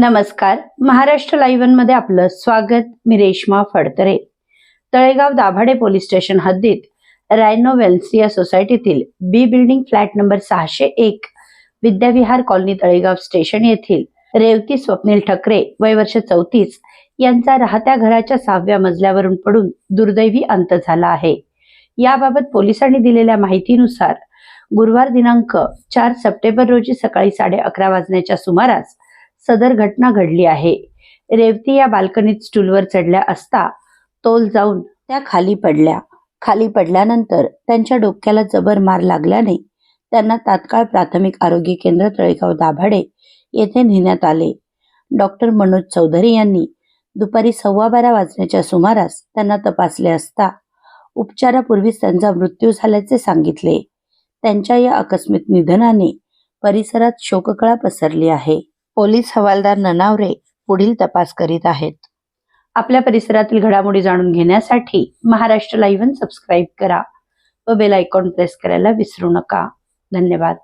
नमस्कार. महाराष्ट्र लाईव्हमध्ये आपलं स्वागत. मी रेश्मा फडतरे. तळेगाव दाभाडे पोलीस स्टेशन हद्दीत रायनो वेल्सिया सोसायटीतील बी बिल्डिंग फ्लॅट नंबर सहाशे एक विद्याविहार कॉलनी तळेगाव स्टेशन येथील रेवती स्वप्नील ठकरे वय वर्ष चौतीस यांचा राहत्या घराच्या सहाव्या मजल्यावरून पडून दुर्दैवी अंत झाला आहे. याबाबत पोलिसांनी दिलेल्या माहितीनुसार गुरुवार दिनांक चार सप्टेंबर रोजी सकाळी साडे अकरा वाजण्याच्या सुमारास सदर घटना घडली आहे. रेवती या बाल्कनीत स्टूलवर चढल्या असता तोल जाऊन त्या खाली पडल्या. खाली पडल्यानंतर त्यांच्या डोक्याला जबर मार लागल्याने त्यांना तात्काळ प्राथमिक आरोग्य केंद्र तळेगाव दाभाडे येथे नेण्यात आले. डॉक्टर मनोज चौधरी यांनी दुपारी सव्वा बारा वाजण्याच्या सुमारास त्यांना तपासले असता उपचारापूर्वीच त्यांचा मृत्यू झाल्याचे सांगितले. त्यांच्या या आकस्मिक निधनाने परिसरात शोककळा पसरली आहे. पोलीस हवालदार ननावरे पुढील तपास करीत आहेत. आपल्या परिसरातील घडामोडी जाणून घेण्यासाठी महाराष्ट्र लाईव्ह सबस्क्राईब करा व बेल आयकॉन प्रेस करायला विसरू नका. धन्यवाद.